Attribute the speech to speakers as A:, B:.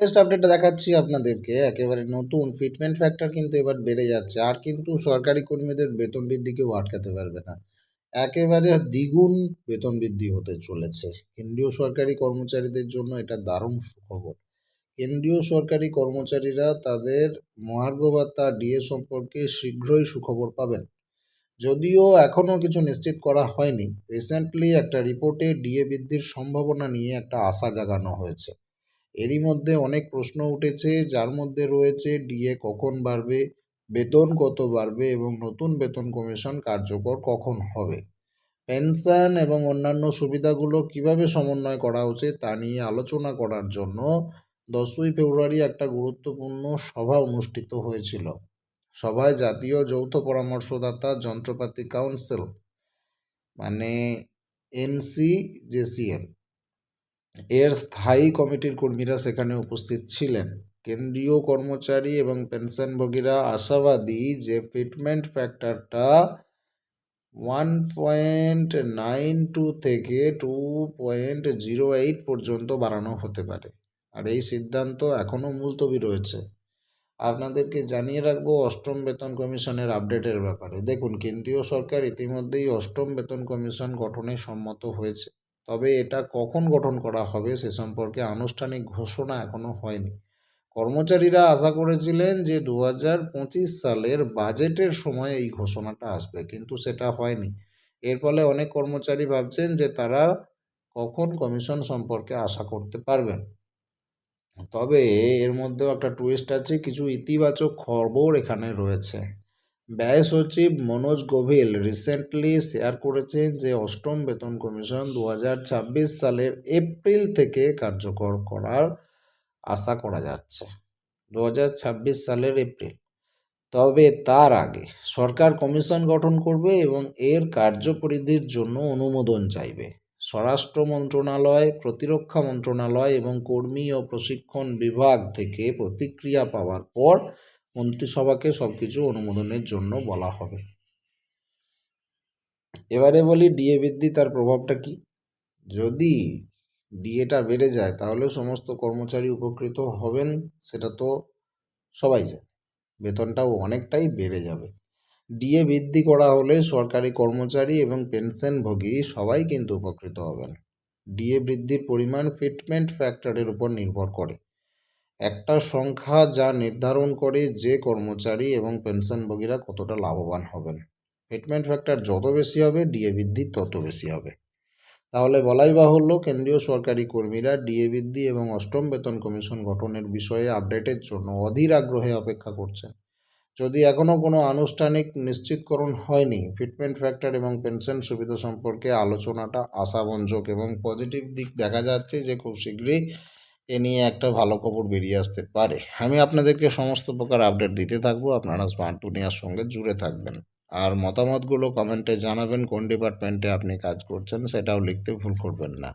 A: Test আপডেটটা দেখাচ্ছি আপনাদেরকে। একেবারে নতুন ফিটমেন্ট ফ্যাক্টর কিন্তু এবার বেড়ে যাচ্ছে। আর কিন্তু সরকারি কর্মীদের বেতন বৃদ্ধিকেও আটকাতে পারবে না। একেবারে দ্বিগুণ বেতন বৃদ্ধি হতে চলেছে। কেন্দ্রীয় সরকারি কর্মচারীদের জন্য এটা দারুণ সুখবর। কেন্দ্রীয় সরকারি কর্মচারীরা তাদের মহার্ঘ ভাতা ডিএ সম্পর্কে শীঘ্রই সুখবর পাবেন। যদিও এখনও কিছু নিশ্চিত করা হয়নি। রিসেন্টলি একটা রিপোর্টে ডিএ বৃদ্ধির সম্ভাবনা নিয়ে একটা আশা জাগানো হয়েছে। এরই মধ্যে অনেক প্রশ্ন উঠেছে, যার মধ্যে রয়েছে ডিএ কখন বাড়বে, বেতন কত বাড়বে এবং নতুন বেতন কমিশন কার্যকর কখন হবে? পেনশন এবং অন্যান্য সুবিধাগুলো কীভাবে সমন্বয় করা উচিত তা নিয়ে আলোচনা করার জন্য দশই ফেব্রুয়ারি একটা গুরুত্বপূর্ণ সভা অনুষ্ঠিত হয়েছিল। সভায় জাতীয় যৌথ পরামর্শদাতা যন্ত্রপাতি কাউন্সিল মানে এনসিজেসিএম এর স্থায়ী কমিটির কর্মীরা সেখানে উপস্থিত ছিলেন। কেন্দ্রীয় কর্মচারী এবং পেনশনভোগীরা আশাবাদী যে ফিটমেন্ট ফ্যাক্টরটা ওয়ান পয়েন্ট নাইন টু থেকে টু পয়েন্ট জিরো এইট পর্যন্ত বাড়ানো হতে পারে। আর এই সিদ্ধান্ত এখনও মুলতবি রয়েছে। আপনাদেরকে জানিয়ে রাখব অষ্টম বেতন কমিশনের আপডেটের ব্যাপারে। দেখুন, কেন্দ্রীয় সরকার ইতিমধ্যেই অষ্টম বেতন কমিশন গঠনে সম্মত হয়েছে। তবে এটা কখন গঠন করা হবে সে সম্পর্কে আনুষ্ঠানিক ঘোষণা এখনও হয়নি। কর্মচারীরা আশা করেছিলেন যে দু হাজার পঁচিশ সালের বাজেটের সময় এই ঘোষণাটা আসবে, কিন্তু সেটা হয়নি। এর ফলে অনেক কর্মচারী ভাবছেন যে তারা কখন কমিশন সম্পর্কে আশা করতে পারবেন। তবে এর মধ্যেও একটা টুইস্ট আছে, কিছু ইতিবাচক খবর এখানে রয়েছে। ব্যয় সচিব মনোজ গোভিল রিসেন্টলি শেয়ার করেছেন যে অষ্টম বেতন কমিশন দু হাজার ছাব্বিশ সালের এপ্রিল থেকে কার্যকর করার আশা করা যাচ্ছে। দু হাজার ছাব্বিশ সালের এপ্রিল। তবে তার আগে সরকার কমিশন গঠন করবে এবং এর কার্যপরিধির জন্য অনুমোদন চাইবে। স্বরাষ্ট্র মন্ত্রণালয়, প্রতিরক্ষা মন্ত্রণালয় এবং কর্মী ও প্রশিক্ষণ বিভাগ থেকে প্রতিক্রিয়া পাওয়ার পর মন্ত্রিসভাকে সব কিছু অনুমোদনের জন্য বলা হবে। এবারে বলি ডিএ বৃদ্ধি তার প্রভাবটা কি? যদি ডিএটা বেড়ে যায়, তাহলে সমস্ত কর্মচারী উপকৃত হবেন, সেটা তো সবাই জানে। বেতনটাও অনেকটাই বেড়ে যাবে। ডিএ বৃদ্ধি করা হলে সরকারি কর্মচারী এবং পেনশনভোগী সবাই কিন্তু উপকৃত হবেন। ডিএ বৃদ্ধির পরিমাণ ফিটমেন্ট ফ্যাক্টরের উপর নির্ভর করে। একটা সংখ্যা যা নির্ধারণ করে যে কর্মচারী এবং পেনশনভোগীরা কতটা লাভবান হবেন। ফিটমেন্ট ফ্যাক্টর যত বেশি হবে ডিএ বৃদ্ধি তত বেশি হবে। তাহলে বলাই বাহুল্য, কেন্দ্রীয় সরকারি কর্মীরা ডিএ বৃদ্ধি এবং অষ্টম বেতন কমিশন গঠনের বিষয়ে আপডেটের জন্য অধীর আগ্রহে অপেক্ষা করছেন। যদি এখনও কোনো আনুষ্ঠানিক নিশ্চিতকরণ হয়নি ফিটমেন্ট ফ্যাক্টর এবং পেনশন সুবিধা সম্পর্কে আলোচনাটা আশাবঞ্জক এবং পজিটিভ দিক দেখা যাচ্ছে যে খুব শীঘ্রই এ নিয়ে একটা ভালো খবর বেরিয়ে আসতে পারে। আমি আপনাদেরকে সমস্ত প্রকার আপডেট দিতে থাকব, আপনারা স্মার্ট দুনিয়ার সঙ্গে জুড়ে থাকবেন। আর মতামতগুলো কমেন্টে জানাবেন, কোন ডিপার্টমেন্টে আপনি কাজ করছেন সেটাও লিখতে ভুল করবেন না।